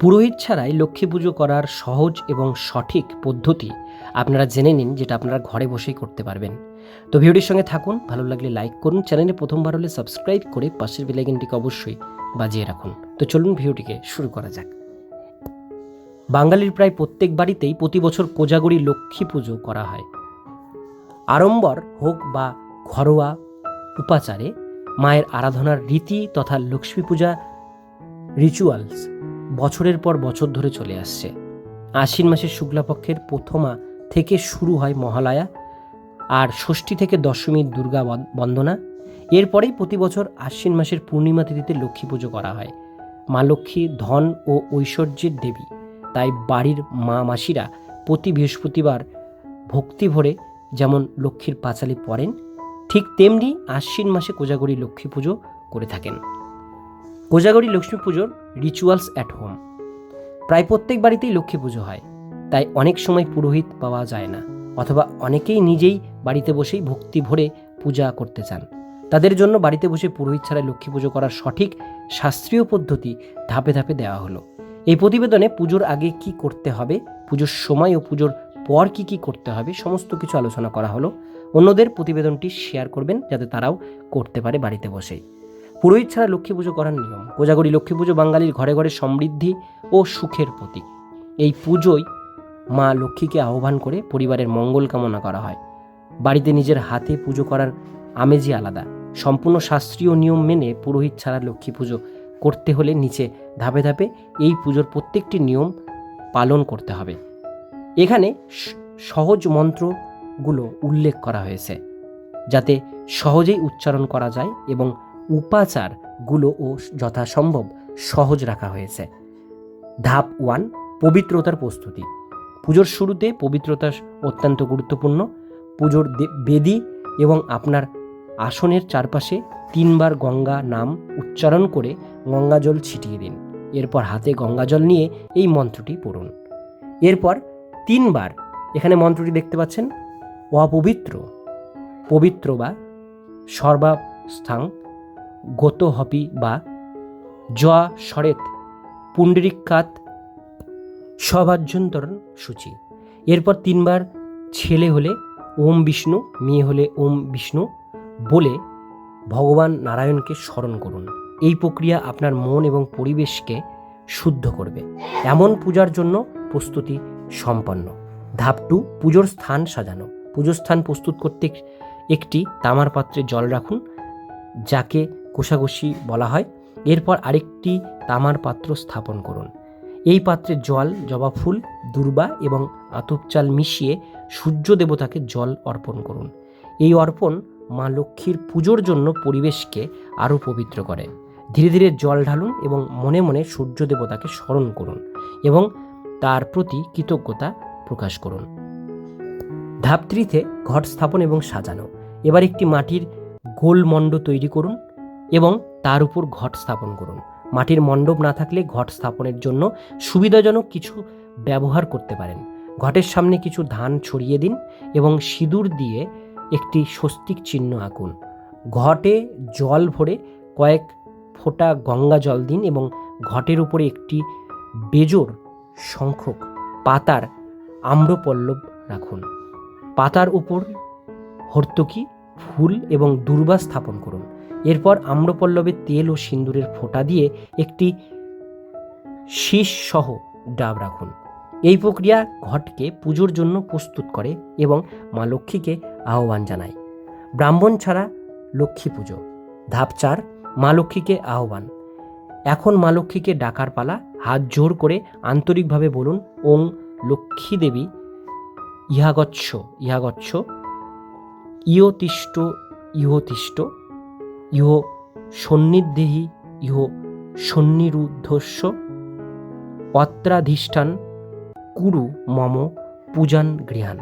পুরোহিত ছাড়াই লক্ষ্মী পুজো করার সহজ এবং সঠিক পদ্ধতি আপনারা জেনে নিন, যেটা আপনারা ঘরে বসেই করতে পারবেন। তো ভিডিওটির সঙ্গে থাকুন, ভালো লাগলে লাইক করুন, চ্যানেলে প্রথমবার হলে সাবস্ক্রাইব করে পাশের বেলাইকনটিকে অবশ্যই বাজিয়ে রাখুন। তো চলুন ভিডিওটিকে শুরু করা যাক। বাঙালির প্রায় প্রত্যেক বাড়িতেই প্রতি বছর কোজাগরি লক্ষ্মী পুজো করা হয়। আড়ম্বর হোক বা ঘরোয়া উপাচারে মায়ের আরাধনার রীতি তথা লক্ষ্মী পূজা রিচুয়ালস বছরের পর বছর ধরে চলে আসছে। আশ্বিন মাসের শুক্লাপক্ষের প্রথমা থেকে শুরু হয় মহালয়া আর ষষ্ঠী থেকে দশমীর দুর্গা বন্দনা। এরপরেই প্রতি বছর আশ্বিন মাসের পূর্ণিমা তিথিতে লক্ষ্মী পুজো করা হয়। মা লক্ষ্মী, ধন ও ঐশ্বর্যের দেবী। তাই বাড়ির মা মাসিরা প্রতি বৃহস্পতিবার ভক্তি ভরে যেমন লক্ষ্মীর পাঁচালি পড়েন, ঠিক তেমনি আশ্বিন মাসে কোজাগরি লক্ষ্মী পুজো করে থাকেন। কোজাগরি লক্ষ্মী পুজোর রিচুয়ালস অ্যাট হোম প্রায় প্রত্যেক বাড়িতেই লক্ষ্মী পুজো হয়, তাই অনেক সময় পুরোহিত পাওয়া যায় না, অথবা অনেকেই নিজেই বাড়িতে বসেই ভক্তি ভরে পূজা করতে চান। তাদের জন্য বাড়িতে বসে পুরোহিত ছাড়া লক্ষ্মী পুজো করার সঠিক শাস্ত্রীয় পদ্ধতি ধাপে ধাপে দেওয়া হলো। এই প্রতিবেদনে পুজোর আগে কি করতে হবে, পুজোর সময় ও পুজোর পর কি কি করতে হবে, সমস্ত কিছু আলোচনা করা হলো। অন্যদের প্রতিবেদনটি শেয়ার করবেন, যাতে তারাও করতে পারে বাড়িতে বসেই। পুরোহিত ছাড়া লক্ষ্মী পুজো করার নিয়ম। কোজাগরি লক্ষ্মী পুজো বাঙালির ঘরে ঘরে সমৃদ্ধি ও সুখের প্রতীক। এই পুজোয় মা লক্ষ্মীকে আহ্বান করে পরিবারের মঙ্গল কামনা করা হয়। বাড়িতে নিজের হাতে পুজো করার আমেজই আলাদা। সম্পূর্ণ শাস্ত্রীয় নিয়ম মেনে পুরোহিত ছাড়া লক্ষ্মী পুজো করতে হলে নিচে ধাপে ধাপে এই পুজোর প্রত্যেকটি নিয়ম পালন করতে হবে। এখানে সহজ মন্ত্রগুলো উল্লেখ করা হয়েছে। যাতে সহজেই উচ্চারণ করা যায় এবং উপাচারগুলো ও যথাসম্ভব সহজ রাখা হয়েছে। ধাপ ওয়ান, পবিত্রতার প্রস্তুতি। পুজোর শুরুতে পবিত্রতা অত্যন্ত গুরুত্বপূর্ণ। পুজোর বেদি এবং আপনার আসনের চারপাশে তিনবার গঙ্গা নাম উচ্চারণ করে গঙ্গা জল ছিটিয়ে দিন। এরপর হাতে গঙ্গা জল নিয়ে এই মন্ত্রটি পড়ুন। এরপর তিনবার, এখানে মন্ত্রটি দেখতে পাচ্ছেন, অপবিত্র। পবিত্র বা সর্বাস্থাং গত হপি বা জয়া সরেত পুণ্ডরিকাত সভাভ্যন্তরণ সূচি। এরপর তিনবার ছেলে হলে ওম বিষ্ণু, মেয়ে হলে ওম বিষ্ণু বলে ভগবান নারায়ণকে স্মরণ করুন। এই প্রক্রিয়া আপনার মন এবং পরিবেশকে শুদ্ধ করবে। এমন পূজার জন্য প্রস্তুতি সম্পন্ন। ধাপ টু, পুজোর স্থান সাজানো। পুজোর স্থান প্রস্তুত করতে একটি তামার পাত্রে জল রাখুন, যাকে কোষাঘষি বলা হয়। এরপর আরেকটি তামার পাত্র স্থাপন করুন। এই পাত্রে জল, জবা ফুল, দুর্বা এবং আতপ চাল মিশিয়ে সূর্য দেবতাকে জল অর্পণ করুন। এই অর্পণ মা লক্ষ্মীর পুজোর জন্য পরিবেশকে আরও পবিত্র করে। ধীরে ধীরে জল ঢালুন এবং মনে মনে সূর্য দেবতাকে স্মরণ করুন এবং তার প্রতি কৃতজ্ঞতা প্রকাশ করুন। ধাপ ঘট স্থাপন এবং সাজানো। এবার একটি মাটির গোল মণ্ড তৈরি করুন। এবং তার উপর ঘট স্থাপন করুন। মাটির মণ্ডপ না থাকলে ঘট স্থাপনের জন্য সুবিধাজনক কিছু ব্যবহার করতে পারেন। ঘটের সামনে কিছু ধান ছড়িয়ে দিন এবং সিঁদুর দিয়ে একটি স্বস্তিক চিহ্ন আঁকুন। ঘটে জল ভরে কয়েক ফোঁটা গঙ্গা জল দিন এবং ঘটের উপরে একটি বেজোর সংখ্যক পাতার আম্রপল্লব রাখুন। পাতার উপর হর্তকি, ফুল এবং দুর্বা স্থাপন করুন। এরপর আম্রপল্লবে তেল ও সিন্দুরের ফোঁটা দিয়ে একটি শীষ সহ ডাব রাখুন। এই প্রক্রিয়া ঘটকে পুজোর জন্য প্রস্তুত করে এবং মা লক্ষ্মীকে আহ্বান জানায়। ব্রাহ্মণ ছাড়া লক্ষ্মী পুজো। ধাপ চার, মা লক্ষ্মীকে আহ্বান। এখন মা লক্ষ্মীকে ডাকার পালা, হাত জোর করে আন্তরিকভাবে বলুন, ওং লক্ষ্মী দেবী, ইহাগচ্ছ ইহাগচ্ছ ইয়তিষ্ঠ ইহতিষ্ঠ ইহ সন্নিধেহি ইহ সন্নিরুদ্ধস্য। অত্রাধিষ্ঠান কুরু মম পূজান গৃহান।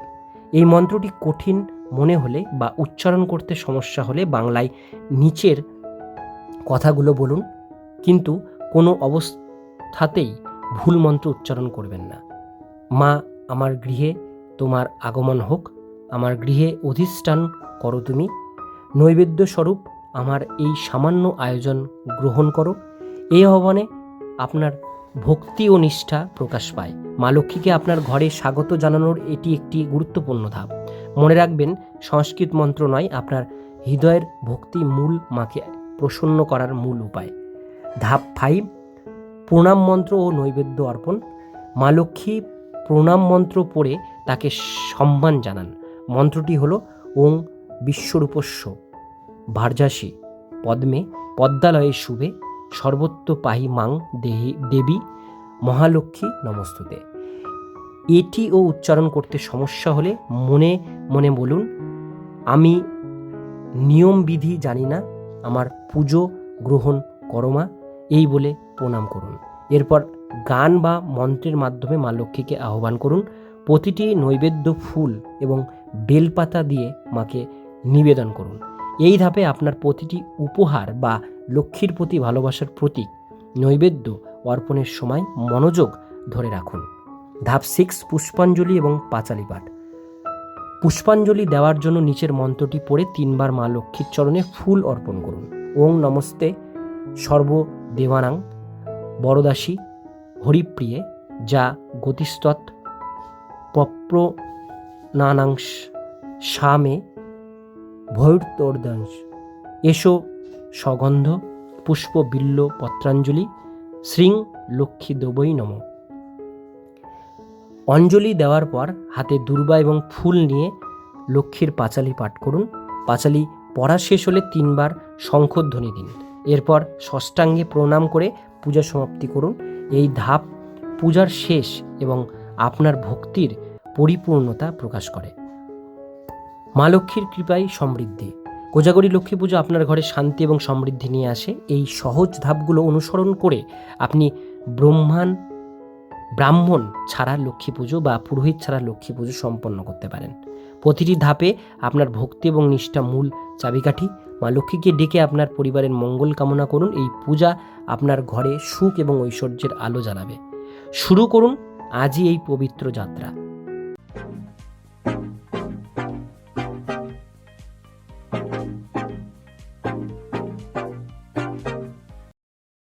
এই মন্ত্রটি কঠিন মনে হলে বা উচ্চারণ করতে সমস্যা হলে বাংলায় নিচের কথাগুলো বলুন, কিন্তু কোনো অবস্থাতেই ভুল মন্ত্র উচ্চারণ করবেন না। মা, আমার গৃহে তোমার আগমন হোক, আমার গৃহে অধিষ্ঠান করো তুমি। নৈবেদ্য স্বরূপ আমার এই সামান্য আয়োজন গ্রহণ করো। এই আহ্বানে আপনার ভক্তি ও নিষ্ঠা প্রকাশ পায়। মা লক্ষ্মীকে আপনার ঘরে স্বাগত জানানোর এটি একটি গুরুত্বপূর্ণ ধাপ। মনে রাখবেন, সংস্কৃত মন্ত্র নয়, আপনার হৃদয়ের ভক্তি মূল মাকে প্রসন্ন করার মূল উপায়। ধাপ ফাইভ প্রণাম মন্ত্র ও নৈবেদ্য অর্পণ। মা লক্ষ্মী প্রণাম মন্ত্র পড়ে তাকে সম্মান জানান। মন্ত্রটি হল, ওং বিশ্বরূপস্য। ভার্যাসী। পদ্মে পদ্মালয়ে শুভে সর্বত্র পাহি মাং দেহি দেবী মহালক্ষ্মী নমস্তুতে। এটিও উচ্চারণ করতে সমস্যা হলে মনে মনে বলুন, আমি নিয়মবিধি জানি না, আমার পুজো গ্রহণ করমা এই বলে প্রণাম করুন। এরপর গান বা মন্ত্রের মাধ্যমে মা লক্ষ্মীকে আহ্বান করুন, প্রতিটি নৈবেদ্য ফুল এবং বেলপাতা দিয়ে মাকে নিবেদন করুন। এই ধাপে আপনার প্রতিটি উপহার বা লক্ষ্মীর প্রতি ভালোবাসার প্রতীক, নৈবেদ্য অর্পণের সময় মনোযোগ ধরে রাখুন। ধাপ সিক্স পুষ্পাঞ্জলি এবং পাঁচালি পাঠ। পুষ্পাঞ্জলি দেওয়ার জন্য নিচের মন্ত্রটি পড়ে তিনবার মা লক্ষ্মীর চরণে ফুল অর্পণ করুন। ওং নমস্তে, সর্বদেবানাং, বরদাসী, হরিপ্রিয়ে, যা গতিস্তৎ পপ্রনানাংশ সামে ভৈর্তর্দংশ এসো সগন্ধ পুষ্প বিল্ল পত্রাঞ্জলি, শ্রীং লক্ষ্মী দেবই নম। অঞ্জলি দেওয়ার পর হাতে দুর্বা এবং ফুল নিয়ে লক্ষ্মীর পাঁচালি পাঠ করুন। পাঁচালি পড়া শেষ হলে তিনবার শঙ্খধ্বনি দিন। এরপর ষষ্ঠাঙ্গে প্রণাম করে পূজা সমাপ্তি করুন। এই ধাপ পূজার শেষ এবং আপনার ভক্তির পরিপূর্ণতা প্রকাশ করে। মা লক্ষ্মীর কৃপায় সমৃদ্ধি। কোজাগরী লক্ষ্মী পুজো আপনার ঘরে শান্তি এবং সমৃদ্ধি নিয়ে আসে। এই সহজ ধাপগুলো অনুসরণ করে আপনি ব্রহ্মাণ ব্রাহ্মণ ছাড়া লক্ষ্মী পুজো বা পুরোহিত ছাড়া লক্ষ্মী পুজো সম্পন্ন করতে পারেন। প্রতিটি ধাপে আপনার ভক্তি এবং নিষ্ঠা মূল চাবিকাঠি। মা লক্ষ্মীকে ডেকে আপনার পরিবারের মঙ্গল কামনা করুন। এই পূজা আপনার ঘরে সুখ এবং ঐশ্বর্যের আলো জ্বালাবে। শুরু করুন আজই এই পবিত্র যাত্রা।